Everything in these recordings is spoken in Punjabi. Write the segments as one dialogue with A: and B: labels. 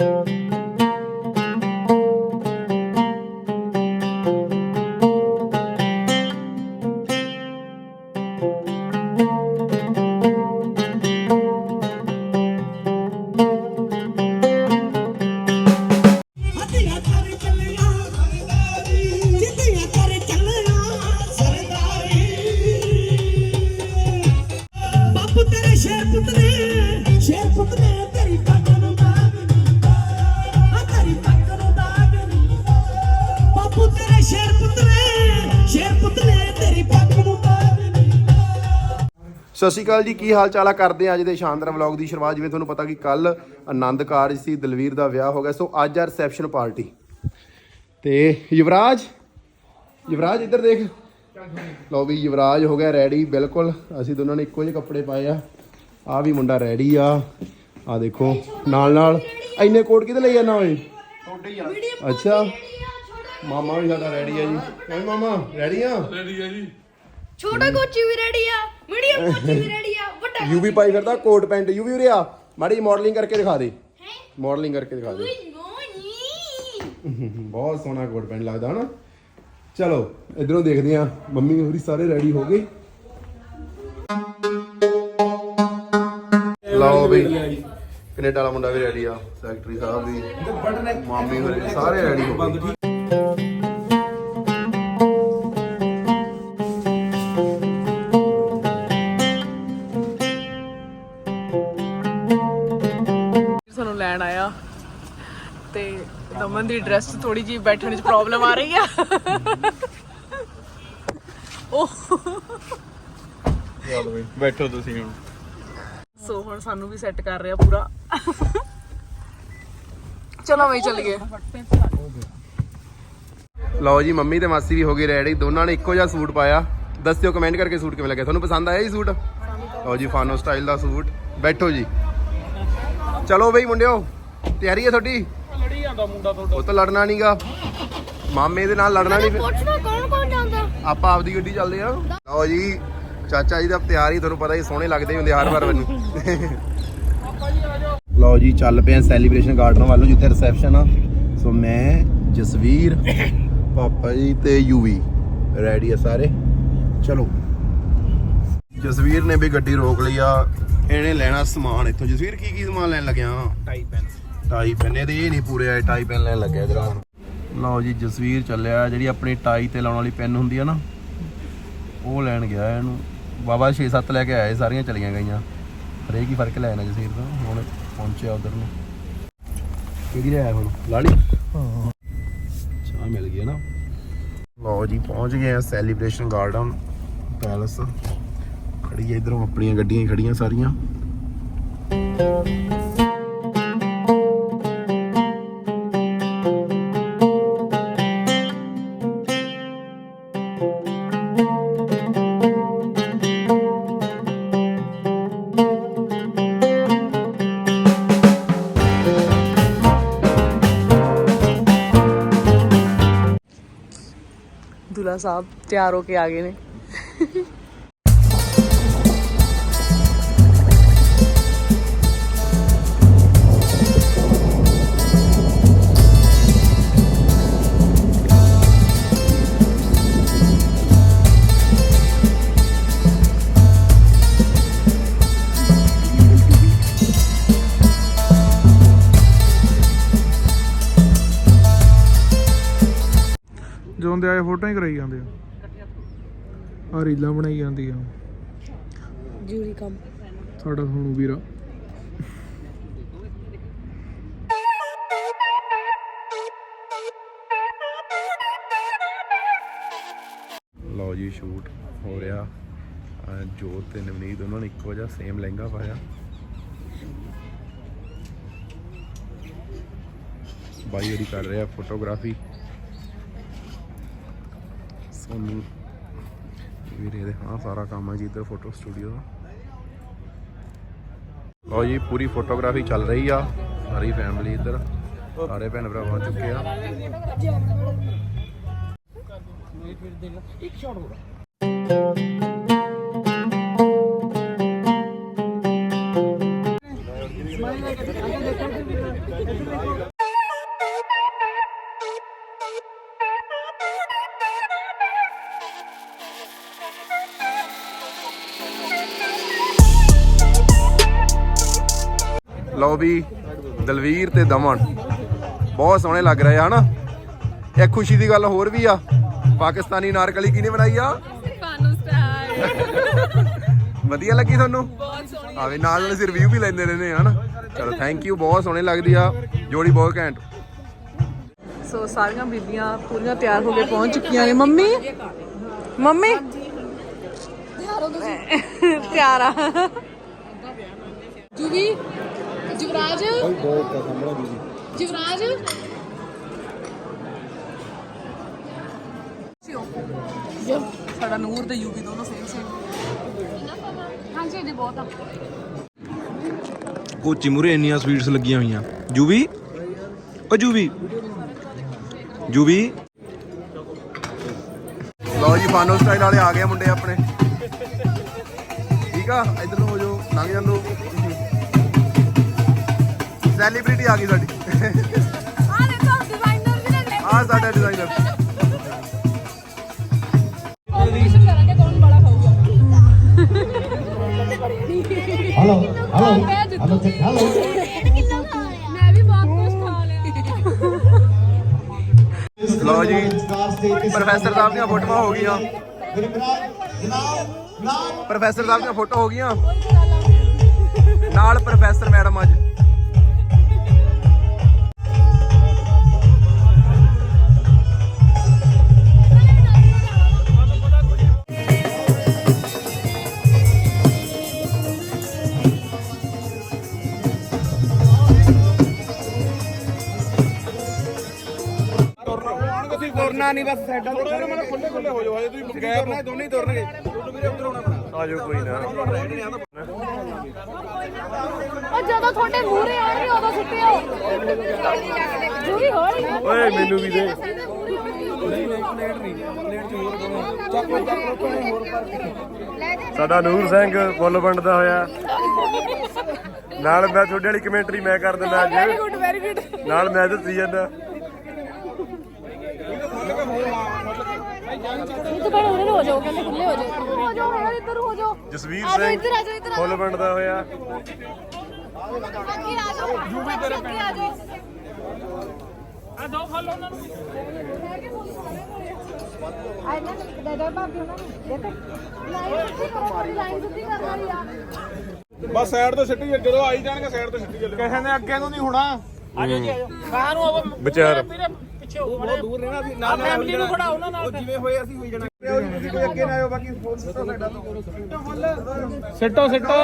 A: Thank you. ਅਕਾਲ ਜੀ ਕੀ ਹਾਲ ਚਾਲ ਆ? ਕਰਦੇ ਆ ਅੱਜ ਦੇ ਸ਼ਾਨਦਾਰ ਵਲੌਗ ਦੀ ਸ਼ੁਰੂਆਤ। ਜਿਵੇਂ ਤੁਹਾਨੂੰ ਪਤਾ ਕਿ ਕੱਲ ਆਨੰਦ ਕਾਰਜ ਸੀ ਦਲਵੀਰ ਦਾ ਵਿਆਹ ਹੋ ਗਿਆ। ਸੋ ਅੱਜ ਆ ਰਿਸੈਪਸ਼ਨ ਪਾਰਟੀ। ਤੇ ਯੁਵਰਾਜ ਯੁਵਰਾਜ ਇੱਧਰ ਦੇਖ। ਲਓ ਵੀ ਯੁਵਰਾਜ ਹੋ ਗਿਆ ਰੈਡੀ ਬਿਲਕੁਲ। ਅਸੀਂ ਦੋਨਾਂ ਨੇ ਇੱਕੋ ਜਿਹੇ ਕੱਪੜੇ ਪਾਏ ਆ। ਆ ਵੀ ਮੁੰਡਾ ਰੈਡੀ ਆ। ਆ ਦੇਖੋ ਨਾਲ ਨਾਲ ਇੰਨੇ ਕੋਟ ਕਿਤੇ ਲਈ ਜਾਣਾ ਓਏ? ਅੱਛਾ। ਮਾਮਾ ਵੀ ਸਾਡਾ ਰੈਡੀ ਆ ਜੀ। ਓਏ ਮਾਮਾ ਰੈਡੀ ਆ?
B: ਛੋਟਾ ਕੋਚੀ ਵੀ ਰੈਡੀ ਆ ਮੀਡੀਅਮ ਕੋਚੀ ਵੀ ਰੈਡੀ ਆ ਵੱਡਾ
A: ਯੂਵੀ ਪਾਈ ਫਿਰਦਾ ਕੋਟ ਪੈਂਟ ਯੂਵੀ ਉਰੇ ਆ। ਮਾੜੀ ਮਾਡਲਿੰਗ ਕਰਕੇ ਦਿਖਾ ਦੇ। ਮਾਡਲਿੰਗ ਕਰਕੇ ਦਿਖਾ ਦੇ। ਬਹੁਤ ਸੋਹਣਾ ਕੋਟ ਪੈਂਟ ਲੱਗਦਾ ਹਨਾ? ਚਲੋ ਇਧਰੋਂ ਦੇਖਦੇ ਆ ਮੰਮੀ ਹੋਰੀ ਸਾਰੇ ਰੈਡੀ ਹੋ ਗਏ? ਲਓ ਬਈ ਕੈਨੇਡਾ ਵਾਲਾ ਮੁੰਡਾ ਵੀ ਰੈਡੀ ਆ ਸੈਕਟਰੀ ਸਾਹਿਬ ਵੀ ਮਾਮੀ ਹੋਰੀ ਸਾਰੇ ਰੈਡੀ ਹੋ ਗਏ।
C: ਲੈਣ ਆਇਆ। ਤੇ ਦਮਨ ਦੀ ਡਰੈਸ ਥੋੜੀ ਜੀ ਬੈਠਣ 'ਚ ਪ੍ਰੋਬਲਮ ਆ ਰਹੀ ਆ। ਉਹ
D: ਬੈਠੋ ਤੁਸੀਂ ਹੁਣ।
C: ਸੋ ਹੁਣ ਸਾਨੂੰ ਵੀ ਸੈੱਟ ਕਰ ਰਿਹਾ ਪੂਰਾ। ਚਲੋ ਵਈ ਚੱਲ ਗਏ
A: ਲਓ ਜੀ ਮੰਮੀ ਤੇ ਮਾਸੀ ਵੀ ਹੋ ਗਏ ਰੈਡੀ ਦੋਨਾਂ ਨੇ ਇੱਕੋ ਜਿਹਾ ਸੂਟ ਪਾਇਆ। ਦੱਸਿਓ ਕਮੈਂਟ ਕਰਕੇ ਸੂਟ ਕਿਵੇਂ ਲੱਗਿਆ? ਤੁਹਾਨੂੰ ਪਸੰਦ ਆਇਆ ਜੀ ਸੂਟ? ਲਓ ਜੀ ਫਾਨੋ ਸਟਾਈਲ ਦਾ ਸੂਟ। ਬੈਠੋ ਜੀ। ਚਲੋ ਬਈ ਮੁੰਡਿਓ ਤਿਆਰੀ ਹੈ ਤੁਹਾਡੀ? ਲੜੀ ਜਾਂਦਾ ਮੁੰਡਾ ਤੁਹਾਡਾ। ਉਹ ਤਾਂ ਲੜਨਾ ਨਹੀਂਗਾ ਮਾਮੇ ਦੇ ਨਾਲ ਲੜਨਾ ਨਹੀਂ
B: ਪੁੱਛਦਾ ਕੌਣ ਕੌਣ ਜਾਂਦਾ?
A: ਆਪਾਂ ਆਪਦੀ ਗੱਡੀ ਚੱਲਦੇ ਆ। ਲਓ ਜੀ ਚਾਚਾ ਜੀ ਦਾ ਤਿਆਰ ਹੀ ਤੁਹਾਨੂੰ ਪਤਾ ਹੀ ਸੋਹਣੇ ਲੱਗਦੇ ਹੀ ਹੁੰਦੇ ਹਰ ਵਾਰ ਮੈਨੂੰ। ਲਓ ਜੀ ਚੱਲ ਪਏ ਆ ਸੈਲੀਬ੍ਰੇਸ਼ਨ ਗਾਰਡਨ ਵੱਲੋਂ ਜਿੱਥੇ ਰਿਸੈਪਸ਼ਨ ਆ। ਸੋ ਮੈਂ ਜਸਵੀਰ ਪਾਪਾ ਜੀ ਤੇ ਯੂਵੀ ਰੈਡੀ ਆ ਸਾਰੇ? ਚਲੋ। ਜਸਵੀਰ ਨੇ ਵੀ ਗੱਡੀ ਰੋਕ ਲਈ ਆ। ਇਹਨੇ ਲੈਣਾ ਸਮਾਨ ਇੱਥੋਂ ਜਸਵੀਰ ਕੀ ਕੀ ਸਮਾਨ ਲੈਣ ਲੱਗਿਆ? ਟਾਈ ਪੈਨ ਟਾਈ ਪੈਨ ਇਹਦੇ ਇਹ ਨਹੀਂ ਪੂਰੇ ਆਏ ਟਾਈ ਪੈਨ ਲੈਣ ਲੱਗਿਆ ਹੁਣ ਲਓ ਜੀ ਜਸਵੀਰ ਚੱਲਿਆ। ਜਿਹੜੀ ਆਪਣੀ ਟਾਈ ਤੇ ਲਾਉਣ ਵਾਲੀ ਪੈਨ ਹੁੰਦੀ ਆ ਨਾ ਉਹ ਲੈਣ ਗਿਆ ਇਹਨੂੰ। ਬਾਬਾ 6-7 ਲੈ ਕੇ ਆਏ ਸਾਰੀਆਂ ਚਲੀਆਂ ਗਈਆਂ। ਹਰੇਕ ਹੀ ਫ਼ਰਕ ਲੈ ਜਸਵੀਰ ਦਾ ਹੁਣ ਪਹੁੰਚਿਆ ਉਧਰ ਨੂੰ। ਕਿਹਦੀ ਲੈ ਆਇਆ ਹੁਣ? ਲਾੜੀ ਹਾਂ ਚਾਹ ਮਿਲ ਗਈ ਨਾ। ਲਓ ਜੀ ਪਹੁੰਚ ਗਏ ਆ ਸੈਲੀਬ੍ਰੇਸ਼ਨ ਗਾਰਡਨ ਪੈਲਸ ਖੜੀ ਆ ਇਧਰੋਂ ਆਪਣੀਆਂ ਗੱਡੀਆਂ ਹੀ ਖੜੀਆਂ ਸਾਰੀਆਂ
C: ਦੁਲਾ ਸਾਹਿਬ ਤਿਆਰ ਹੋ ਕੇ ਆ ਗਏ
D: ਜਿਉਂਦੇ ਆਏ ਫੋਟੋਆਂ ਹੀ ਕਰਾਈ ਜਾਂਦੇ ਆ। ਆ ਰੀਲਾਂ ਬਣਾਈ ਜਾਂਦੀ ਆ।
C: ਜੂਰੀ ਕੰਮ।
D: ਸਾਡਾ ਸੋਨੂ ਵੀਰਾ।
A: ਲਓ ਜੀ ਸ਼ੂਟ ਹੋ ਰਿਹਾ। ਜੋਤ ਤੇ ਨਵਨੀਤ ਉਹਨਾਂ ਨੇ ਇੱਕੋ ਜਿਹਾ ਸੇਮ ਲਹਿੰਗਾ ਪਾਇਆ। ਬਾਈ ਉਹਦੀ ਕਰ ਰਿਹਾ ਫੋਟੋਗ੍ਰਾਫੀ ਸੋਨੂੰ ਵੀਰੇ ਦੇ ਹਾਂ ਸਾਰਾ ਕੰਮ ਹੈ ਜੀ ਇੱਧਰ ਫੋਟੋ ਸਟੂਡੀਓ ਦਾ। ਲਓ ਜੀ, ਪੂਰੀ ਫੋਟੋਗ੍ਰਾਫੀ ਚੱਲ ਰਹੀ ਆ, ਸਾਰੀ ਫੈਮਿਲੀ ਇੱਧਰ, ਸਾਰੇ ਭੈਣ ਭਰਾ ਪਹੁੰਚ ਚੁੱਕੇ ਆ। ਲਓ ਵੀ ਦਲਵੀਰ ਤੇ ਦਮਨ। ਬਹੁਤ ਸੋਹਣੇ ਲੱਗ ਰਹੇ ਆ ਹਨਾ? ਇੱਕ ਖੁਸ਼ੀ ਦੀ ਗੱਲ ਹੋਰ ਵੀ ਆ ਪਾਕਿਸਤਾਨੀ ਨਾਰਕਲੀ ਕਿਹਨੇ ਬਣਾਈ ਆ?
C: ਸਟਾਈਲ
A: ਵਧੀਆ ਲੱਗੀ ਤੁਹਾਨੂੰ?
C: ਬਹੁਤ ਸੋਹਣੀ
A: ਆਵੇ ਨਾਲ ਨਾਲ ਅਸੀਂ ਰਿਵਿਊ ਵੀ ਲੈਂਦੇ ਰਹਿੰਦੇ ਆ ਹਨਾ? ਚਲੋ ਥੈਂਕ ਯੂ ਬਹੁਤ ਸੋਹਣੀ ਲੱਗਦੀ ਆ ਜੋੜੀ ਬਹੁਤ ਘੈਂਟ।
C: ਸੋ ਸਾਰੀਆਂ ਬੀਬੀਆਂ ਪੂਰੀਆਂ ਤਿਆਰ ਹੋ ਕੇ ਪਹੁੰਚ ਚੁੱਕੀਆਂ ਨੇ। ਮੰਮੀ? ਮੰਮੀ? ਤਿਆਰ ਆ। ਜੁਗੀ ਜੁਵਰਾਜ? ਜੁਵਰਾਜ? ਸਾਡਾ ਨੂਰ ਤੇ ਯੂਵੀ ਦੋਨੋਂ ਸੇਮ ਸੇਮ ਹਾਂਜੀ ਜੀ ਬਹੁਤ ਆ।
E: ਕੋਚੀ ਮੂਰੇ ਇੰਨੀਆਂ ਸਵੀਟਸ ਲੱਗੀਆਂ ਹੋਈਆਂ। ਜੂਵੀ? ਓ ਜੂਵੀ। ਜੂਵੀ?
A: ਲਓ ਜੀ ਫਾਨੋ ਸਟਾਈਲ ਵਾਲੇ ਆ ਗਏ ਮੁੰਡੇ ਆਪਣੇ। ਠੀਕ ਆ? ਇਧਰ ਨੂੰ ਹੋ ਜਾਓ ਲੰਘ ਜਾਂਦੋ ਸੈਲੀਬ੍ਰਿਟੀ ਆ ਗਈ ਸਾਡੀ
B: ਆ ਦੇਖੋ ਡਿਜ਼ਾਈਨਰ ਵੀ ਨੇ
A: ਆ ਸਾਡਾ designer
F: hello hello hello check hello
C: ਮੈਂ ਵੀ ਬਹੁਤ ਕੁਝ ਖਾ ਲਿਆ
A: ਲਓ ਜੀ ਪ੍ਰੋਫੈਸਰ ਸਾਹਿਬ ਦੀਆਂ ਫੋਟੋਆਂ ਹੋ ਗਈਆਂ ਪ੍ਰੋਫੈਸਰ ਸਾਹਿਬ ਦੀਆਂ ਫੋਟੋ ਹੋ ਗਈਆਂ ਨਾਲ ਪ੍ਰੋਫੈਸਰ ਮੈਡਮ ਅੱਜ
D: ਤੁਰਨਾ ਨਹੀਂ ਬਸ ਸਾਈਡਾਂ ਤੇ ਖੜੇ ਖੁੱਲੇ ਖੁੱਲੇ ਹੋ ਜਾਓ ਹਜੇ ਤੁਸੀਂ ਗੈਪ ਨਾ ਦੋਨੇ ਹੀ ਤੁਰਨਗੇ ਵੀਰੇ ਉੱਧਰ ਆਉਣਾ
A: ਆਜੋ ਕੋਈ ਨਾ।
B: ਉਹ ਜਦੋਂ ਤੁਹਾਡੇ ਮੂਹਰੇ ਆਉਣਗੇ ਉਦੋਂ ਸੁੱਟਿਓ। ਜੂਰੀ ਹੋਣੀ।
A: ਓਏ ਮੈਨੂੰ ਵੀ ਦੇ।
G: ਸਾਡਾ ਨੂਰ ਸਿੰਘ ਫੁੱਲ ਵੰਡਦਾ ਹੋਇਆ। ਨਾਲ ਮੈਂ ਤੁਹਾਡੇ ਵਾਲੀ ਕਮੈਂਟਰੀ ਮੈਂ ਕਰ ਦਿੰਦਾ ਅੱਜ।
C: ਵੈਰੀ ਗੁੱਡ ਵੈਰੀ ਗੁੱਡ
G: ਨਾਲ ਮੈਂ ਦੱਸੀ ਜਾਂਦਾ।
B: ਇੱਥੇ ਬੜੇ ਉਰੇ ਹੋ ਜਾਓ ਕਹਿੰਦੇ ਖੁੱਲੇ ਹੋ ਜਾਓ। ਹੋ ਜਾਓ ਹੁਣ ਇੱਧਰ ਹੋ ਜਾਓ।
G: ਜਸਵੀਰ
B: ਆ ਜਾਓ
G: ਸਿੰਘ
B: ਇੱਧਰ ਆ ਜਾਓ ਇੱਧਰ ਆ
G: ਹੋਇਆ।
B: ਅੱਗੇ ਆ ਜਾਓ ਜੂਬੀ ਤੇਰੇ ਅੱਗੇ ਆ ਜਾਓ। ਆ ਦੋ ਫਲ ਉਹਨਾਂ ਨੂੰ। ਆ ਇਹਨਾਂ ਨੂੰ ਦੇ ਦੇ ਭਾਬੀ ਉਹਨਾਂ ਨੂੰ ਦੇ ਦੇ ਲਾਈਨ ਸਿੱਧੀ ਕਰੋ ਲਾਈਨ ਸਿੱਧੀ ਕਰ ਰਹੀ ਆ।
D: ਬਸ ਸਾਈਡ ਤੋਂ ਸਿੱਟੀ ਜਦੋਂ ਆਈ ਜਾਣਗੇ ਸਾਈਡ ਤੋਂ ਸਿੱਟੀ ਚੱਲੇ। ਕਿਸੇ ਨੇ ਅੱਗੇ ਨੂੰ ਨਹੀਂ ਹੋਣਾ।
G: ਵਿਚਾਰ।
D: ਫੈਮਿਲੀ ਨੂੰ ਖੜਾ ਉਹਨਾਂ ਨਾਲ ਜਿਵੇਂ ਹੋਏ ਅਸੀਂ ਹੋਈ ਜਾਣਾ। ਕੋਈ ਅੱਗੇ ਨਾ ਆਇਓ ਬਾਕੀ ਫੋਨ ਸਿੱਟੋ ਸਾਈਡਾਂ ਤੋਂ। ਸਿੱਟੋ ਸਿੱਟੋ।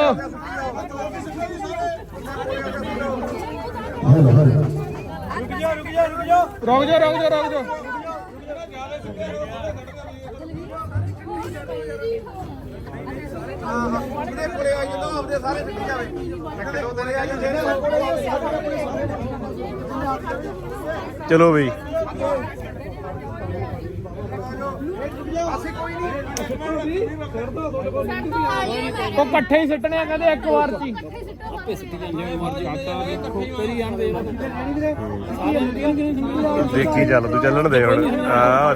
D: ਰੁਕ ਜਾ ਰੁਕ ਜਾ ਰੁਕ ਜਾ ਰੁਕ ਜਾ ਰੁਕ ਜਾ ਰੁਕ ਜਾ ਆਪਣੇ ਕੋਲੇ ਆ ਜਦੋਂ ਆਪਦੇ ਸਾਰੇ ਸਿੱਟੀ ਜਾਵੇ ਇੱਕ ਦੋ ਤੇਰੇ ਆ ਜਾਂਦੇ
G: ਚਲੋ ਬਈ। ਅਸੀਂ ਕੋਈ ਨਹੀਂ।
D: ਉਹ ਇਕੱਠੇ ਹੀ ਸਿੱਟਣੇ ਆ ਕਹਿੰਦੇ ਇੱਕ ਵਾਰ ਚ
G: ਦੇਖੀ ਚੱਲ ਤੂੰ ਚੱਲਣ ਦੇ ਹੁਣ। ਆ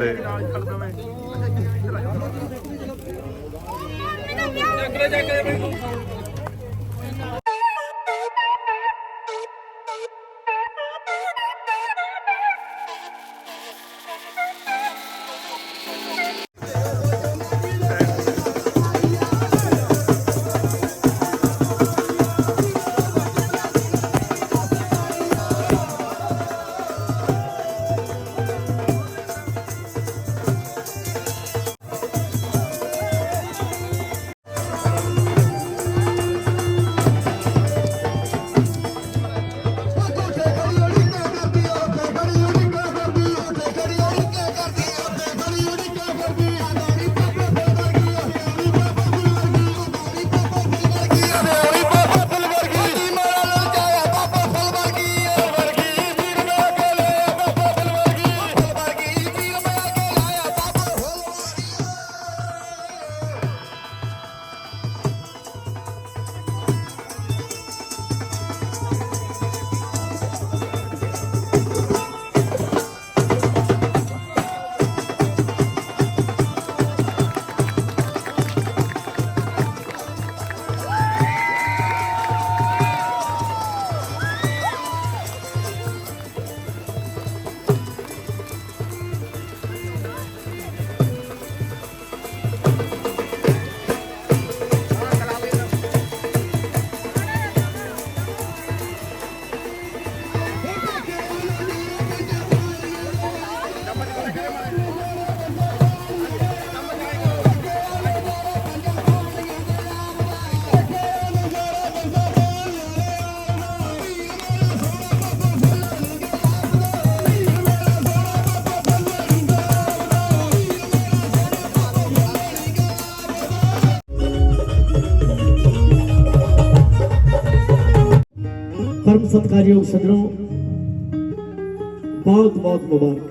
H: ਸਤਿਕਾਰਯੋਗ ਸੱਜਣੋ, ਬਹੁਤ ਬਹੁਤ ਮੁਬਾਰਕ।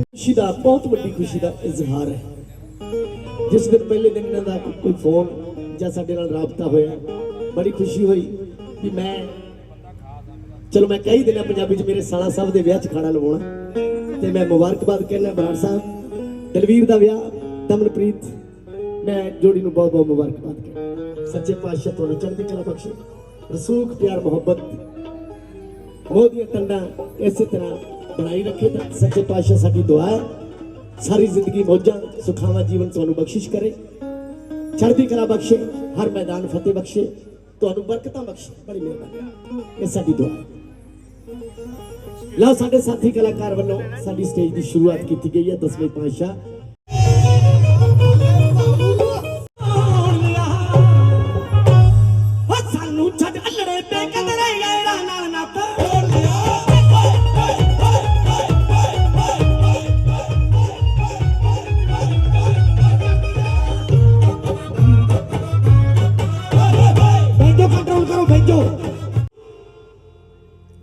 H: ਖੁਸ਼ੀ ਦਾ, ਬਹੁਤ ਵੱਡੀ ਖੁਸ਼ੀ ਦਾ ਇਜ਼ਹਾਰ ਹੈ। ਜਿਸ ਦਿਨ ਪਹਿਲੇ ਦਿਨ ਇਹਨਾਂ ਦਾ ਕੋਈ ਫੋਨ ਜਾਂ ਸਾਡੇ ਨਾਲ ਰਾਬਤਾ ਹੋਇਆ, ਬੜੀ ਖੁਸ਼ੀ ਹੋਈ ਕਿ ਮੈਂ, ਚਲੋ ਮੈਂ ਕਈ ਦਿਨਾਂ ਪੰਜਾਬੀ ਚ, ਮੇਰੇ ਸਾਲਾ ਸਾਹਿਬ ਦੇ ਵਿਆਹ ਚ ਖਾਣਾ ਲਵਾਉਣਾ। ਤੇ ਮੈਂ ਮੁਬਾਰਕਬਾਦ ਕਹਿੰਦਾ ਬਰਾੜ ਸਾਹਿਬ, ਦਲਵੀਰ ਦਾ ਵਿਆਹ, ਦਮਨਪ੍ਰੀਤ, ਮੈਂ ਜੋੜੀ ਨੂੰ ਬਹੁਤ ਬਹੁਤ ਮੁਬਾਰਕਬਾਦ ਕਹਿੰਦਾ ਸੱਚੇ ਪਾਤਸ਼ਾਹ ਤੁਹਾਨੂੰ ਚੜ੍ਹਦੀ ਕਲਾ ਬਖਸ਼ੇ। ਰਸੂਖ, ਪਿਆਰ, ਮੁਹੱਬਤ। ਮੋਦੀਆਂ ਤੰਡਾਂ ਇਸੇ ਤਰ੍ਹਾਂ ਬਣਾਈ ਰੱਖੇ ਤਾਂ ਸੱਚੇ ਪਾਤਸ਼ਾਹ ਸਾਡੀ ਦੁਆ ਹੈ। ਸਾਰੀ ਜ਼ਿੰਦਗੀ ਮੌਜਾਂ, ਸੁਖਾਵਾਂ, ਜੀਵਨ ਤੁਹਾਨੂੰ ਬਖਸ਼ਿਸ਼ ਕਰੇ। ਚੜ੍ਹਦੀ ਕਲਾ ਬਖਸ਼ੇ, ਹਰ ਮੈਦਾਨ ਫਤਿਹ ਬਖਸ਼ੇ। ਤੁਹਾਨੂੰ ਬਰਕਤਾਂ ਬਖਸ਼ੇ, ਬੜੀ ਮਿਹਰਬਾਨੀ। ਇਹ ਸਾਡੀ ਦੁਆ ਹੈ। ਲਓ ਸਾਡੇ ਸਾਥੀ ਕਲਾਕਾਰ ਵੱਲੋਂ ਸਾਡੀ ਸਟੇਜ ਦੀ ਸ਼ੁਰੂਆਤ ਕੀਤੀ ਗਈ ਹੈ ਦਸਵੇਂ ਪਾਤਸ਼ਾਹ।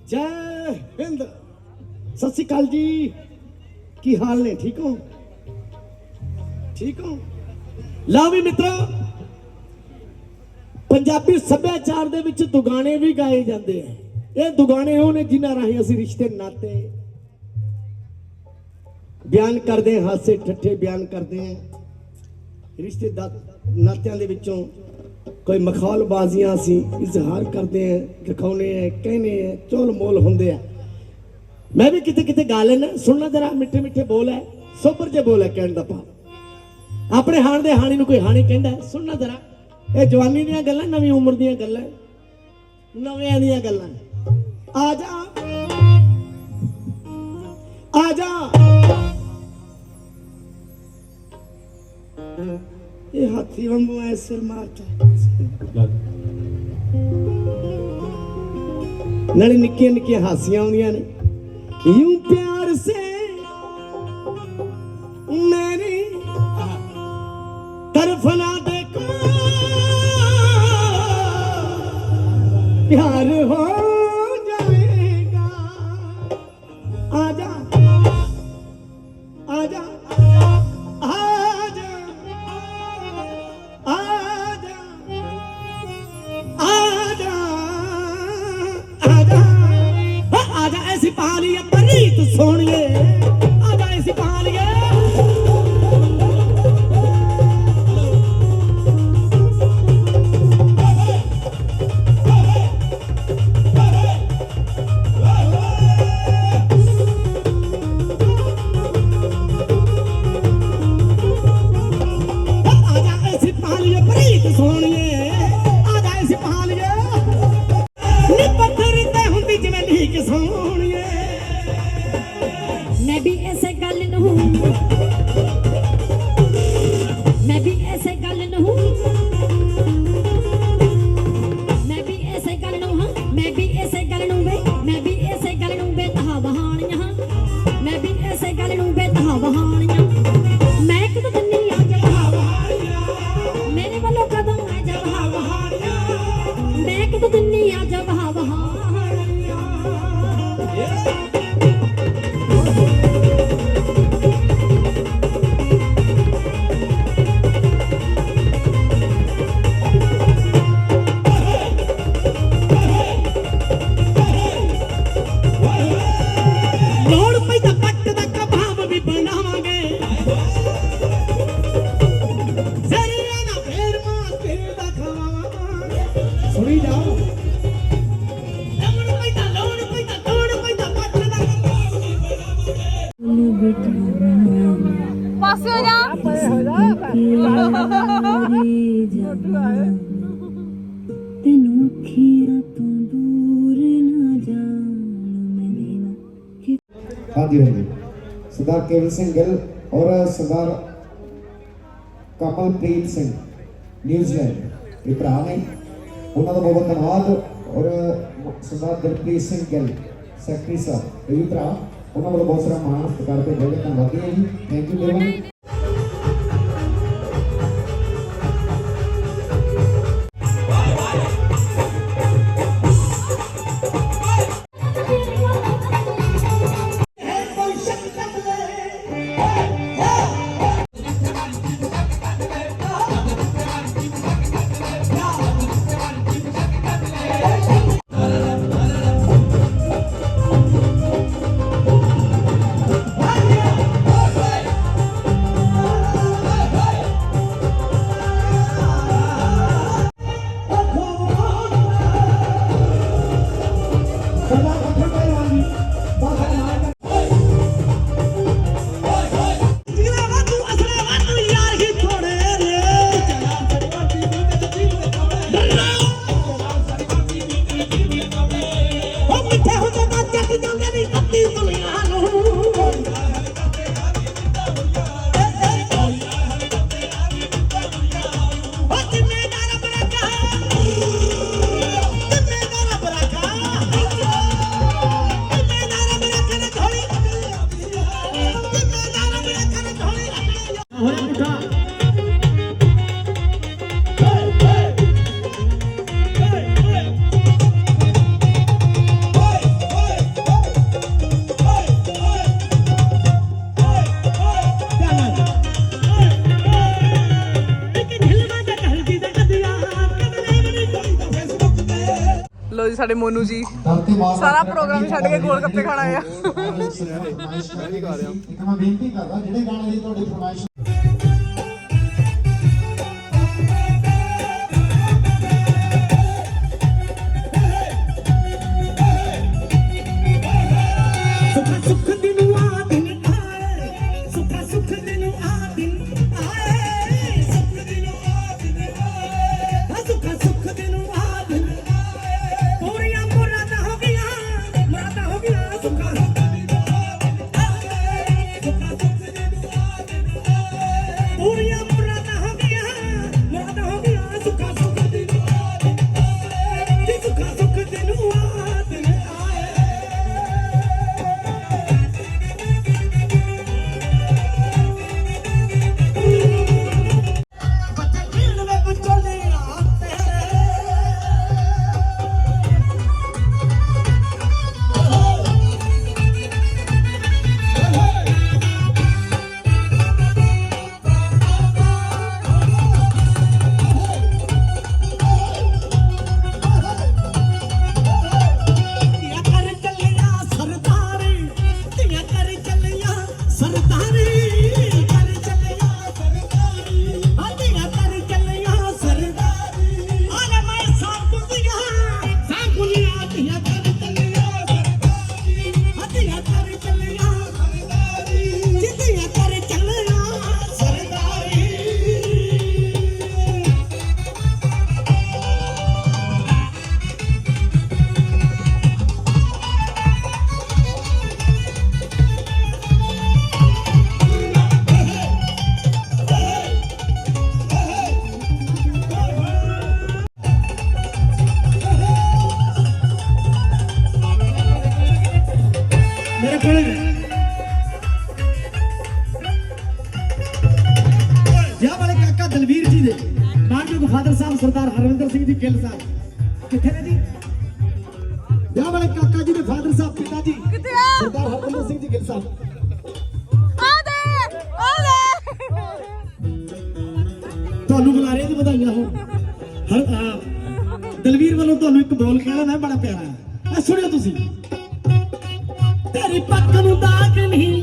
H: ਜੈ ਹਿੰਦ। ਸਤਿ ਸ਼੍ਰੀ ਅਕਾਲ ਜੀ। ਕੀ ਹਾਲ ਨੇ? ਠੀਕ ਹੋ? ਠੀਕ ਹੋ? ਲਓ ਵੀ ਮਿੱਤਰੋ, ਪੰਜਾਬੀ ਸੱਭਿਆਚਾਰ ਦੇ ਵਿੱਚ ਦੁਗਾਣੇ ਵੀ ਗਾਏ ਜਾਂਦੇ ਆ। ਇਹ ਦੁਗਾਣੇ ਉਹ ਨੇ ਜਿਨ੍ਹਾਂ ਰਾਹੀਂ ਅਸੀਂ ਰਿਸ਼ਤੇ ਨਾਤੇ ਬਿਆਨ ਕਰਦੇ ਹਾਸੇ ਠੱਠੇ ਬਿਆਨ ਕਰਦੇ ਹਾਂ। ਰਿਸ਼ਤੇ ਦਾ ਨਾਤਿਆਂ ਦੇ ਵਿੱਚੋਂ ਕੋਈ ਮਖੌਲ ਬਾਜ਼ੀਆਂ ਅਸੀਂ ਇਜ਼ਹਾਰ ਕਰਦੇ ਹਾਂ ਦਿਖਾਉਨੇ ਆ ਕਹਿੰਦੇ ਆ ਚੋਲ ਮੋਲ ਹੁੰਦੇ ਆ। ਮੈਂ ਵੀ ਕਿਤੇ ਕਿਤੇ ਗਾ ਲੈਣਾ ਸੁਣਨਾ ਜਰਾ ਮਿੱਠੇ ਮਿੱਠੇ ਬੋਲ ਹੈ, ਸੋਬਰ ਜੇ ਬੋਲ ਹੈ ਕਹਿਣ ਦਾ ਭਾਵ। ਆਪਣੇ ਹਾਣ ਦੇ ਹਾਣੀ ਨੂੰ ਕੋਈ ਹਾਣੀ ਕਹਿੰਦਾ ਸੁਣਨਾ ਜਰਾ। ਇਹ ਜਵਾਨੀ ਦੀਆਂ ਗੱਲਾਂ, ਨਵੀਂ ਉਮਰ ਦੀਆਂ ਗੱਲਾਂ ਨਵਿਆਂ ਦੀਆਂ ਗੱਲਾਂ ਆ ਜਾ। ਆ ਜਾ। ਇਹ ਹਾਥੀ ਵਾਂਗੂ ਐ ਸਿਰ ਮਾਰਦਾ ਨਾਲੇ ਨਿੱਕੀਆਂ ਨਿੱਕੀਆਂ ਹਾਸੀਆਂ ਆਉਂਦੀਆਂ ਨੇ। ਯੂੰ ਪਿਆਰ
F: ਸਰਦਾਰ ਕੇਵਲ ਸਿੰਘ ਗਿੱਲ ਔਰ ਕਮਲਪ੍ਰੀਤ ਸਿੰਘ, ਨਿਊਜ਼ੀਲੈਂਡ ਇਹ ਭਰਾ ਨੇ। ਉਹਨਾਂ ਦਾ ਬਹੁਤ ਧੰਨਵਾਦ ਔਰ ਸਰਦਾਰ ਦਿਲਪ੍ਰੀਤ ਸਿੰਘ ਗਿੱਲ, ਸੈਕਟਰੀ ਸਾਹਿਬ ਇਹ ਵੀ ਭਰਾ, ਉਹਨਾਂ ਵੱਲੋਂ ਬਹੁਤ ਸਾਰਾ ਮਾਣ ਸਤਿਕਾਰ ਤੇ ਬਹੁਤ ਧੰਨਵਾਦੀ ਹੈ ਜੀ। ਥੈਂਕ ਯੂ ਵੈਰੀ ਮਚ ਜੀ ਸਾਡੇ ਮੋਨੂ ਜੀ
H: ਸਾਰਾ
F: ਪ੍ਰੋਗਰਾਮ ਛੱਡ ਕੇ ਗੋਲ ਗੱਪੇ ਖਾਣਾ ਆ
H: ਇੱਕ ਮੈਂ ਬੇਨਤੀ ਕਰਦਾ ਜਿਹੜੇ ਗਾਣੇ ਦੀ ਤੁਹਾਡੀ ਫਰਮਾਇਸ਼ ಕನು ದಾಗನಿ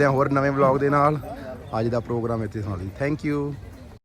H: ਮਿਲਦੇ ਹਾਂ ਹੋਰ ਨਵੇਂ ਵਲੌਗ ਦੇ ਨਾਲ। ਅੱਜ ਦਾ ਪ੍ਰੋਗਰਾਮ ਇੱਥੇ ਸੁਣਾ ਲਈ। Thank you